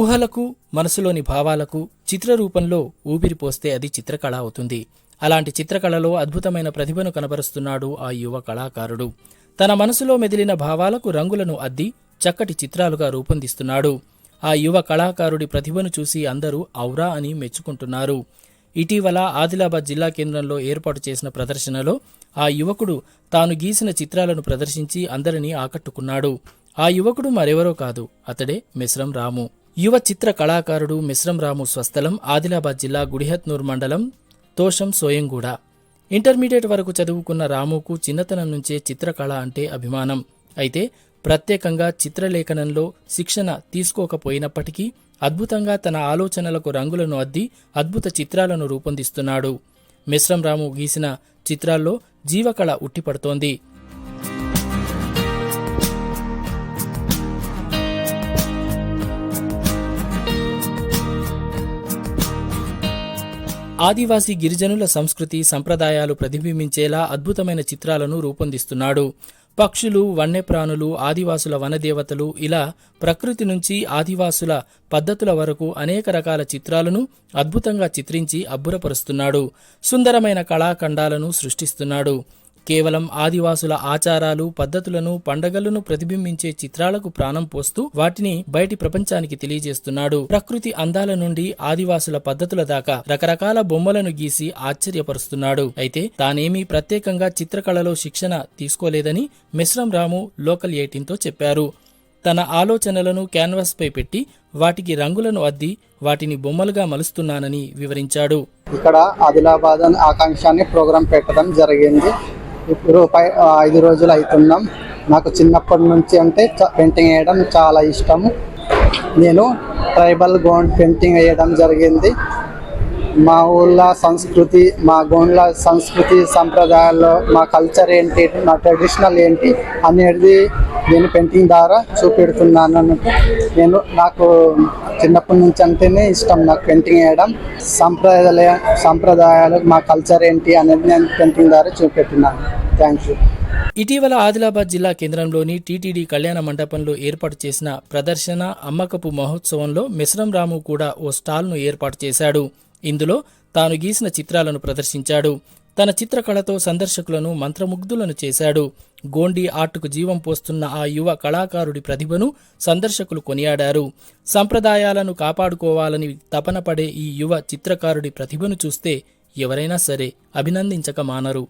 ఊహలకు మనసులోని భావాలకు చిత్రరూపంలో ఊపిరిపోస్తే అది చిత్రకళ అవుతుంది. అలాంటి చిత్రకళలో అద్భుతమైన ప్రతిభను కనబరుస్తున్నాడు ఆ యువ కళాకారుడు. తన మనసులో మెదిలిన భావాలకు రంగులను అద్ది చక్కటి చిత్రాలుగా రూపొందిస్తున్నాడు. ఆ యువ కళాకారుడి ప్రతిభను చూసి అందరూ ఔరా అని మెచ్చుకుంటున్నారు. ఇటీవల ఆదిలాబాద్ జిల్లా కేంద్రంలో ఏర్పాటు చేసిన ప్రదర్శనలో ఆ యువకుడు తాను గీసిన చిత్రాలను ప్రదర్శించి అందరినీ ఆకట్టుకున్నాడు. ఆ యువకుడు మరెవరో కాదు అతడే మిశ్రం రాము. యువ చిత్ర కళాకారుడు మిశ్రం రాము స్వస్థలం ఆదిలాబాద్ జిల్లా గుడిహత్నూర్ మండలం తోషం సోయంగూడ. ఇంటర్మీడియట్ వరకు చదువుకున్న రాముకు చిన్నతనం నుంచే చిత్రకళ అంటే అభిమానం. అయితే ప్రత్యేకంగా చిత్రలేఖనంలో శిక్షణ తీసుకోకపోయినప్పటికీ అద్భుతంగా తన ఆలోచనలకు రంగులను అద్ది అద్భుత చిత్రాలను రూపొందిస్తున్నాడు. మిశ్రం రాము గీసిన చిత్రాల్లో జీవకళ ఉట్టిపడుతోంది. ఆదివాసీ గిరిజనుల సంస్కృతి సంప్రదాయాలు ప్రతిబింబించేలా అద్భుతమైన చిత్రాలను రూపొందిస్తున్నాడు. పక్షులు వన్యప్రాణులు ఆదివాసుల వనదేవతలు ఇలా ప్రకృతి నుంచి ఆదివాసుల పద్ధతుల వరకు అనేక రకాల చిత్రాలను అద్భుతంగా చిత్రించి అబ్బురపరుస్తున్నాడు. సుందరమైన కళాఖండాలను సృష్టిస్తున్నాడు. కేవలం ఆదివాసుల ఆచారాలు పద్ధతులను పండగలను ప్రతిబింబించే చిత్రాలకు ప్రాణం పోస్తూ వాటిని బయటి ప్రపంచానికి తెలియజేస్తున్నాడు. ప్రకృతి అందాల నుండి ఆదివాసుల పద్ధతుల దాకా రకరకాల బొమ్మలను గీసి ఆశ్చర్యపరుస్తున్నాడు. అయితే తానేమీ ప్రత్యేకంగా చిత్రకళలో శిక్షణ తీసుకోలేదని మిశ్రం రాము లోకల్ ఎయిటీన్తో చెప్పారు. తన ఆలోచనలను క్యాన్వాస్ పై పెట్టి వాటికి రంగులను అద్ది వాటిని బొమ్మలుగా మలుస్తున్నానని వివరించాడు. ఇక్కడ ఆదిలాబాద్ ఆకాంక్షాన్ని ఆకాంక్ష ప్రోగ్రాం పెట్టడం జరిగింది. ఇప్పుడు పై ఐదు రోజులు అవుతున్నాం. నాకు చిన్నప్పటి నుంచి అంటే చ- పెయింటింగ్ వేయడం చాలా ఇష్టము. నేను ట్రైబల్ గోండ్ పెయింటింగ్ వేయడం జరిగింది. మా ఊళ్ళో సంస్కృతి మా గోండ్ల సంస్కృతి సంప్రదాయాల్లో మా కల్చర్ ఏంటి మా ట్రెడిషనల్ ఏంటి అనేది నేను పెయింటింగ్ ద్వారా చూపెడుతున్నాను అన్నట్టు. నేను నాకు చిన్నప్పటి నుంచి అంటేనే ఇష్టం నాకు పెయింటింగ్ వేయడం. సంప్రదాయ సంప్రదాయాలు మా కల్చర్ ఏంటి అనేది నేను పెయింటింగ్ ద్వారా చూపెట్టున్నాను థ్యాంక్ యూ ఇటీవల ఆదిలాబాద్ జిల్లా కేంద్రంలోని టీటీడీ కళ్యాణ మండపంలో ఏర్పాటు చేసిన ప్రదర్శన అమ్మకపు మహోత్సవంలో మిశ్రం రాము కూడా ఓ స్టాల్ను ఏర్పాటు చేశాడు. ఇందులో తాను గీసిన చిత్రాలను ప్రదర్శించాడు. తన చిత్రకళతో సందర్శకులను మంత్రముగ్ధులను చేశాడు. గోండి ఆర్టుకు జీవం పోస్తున్న ఆ యువ కళాకారుడి ప్రతిభను సందర్శకులు కొనియాడారు. సంప్రదాయాలను కాపాడుకోవాలని తపనపడే ఈ యువ చిత్రకారుడి ప్రతిభను చూస్తే ఎవరైనా సరే అభినందించక మానరు.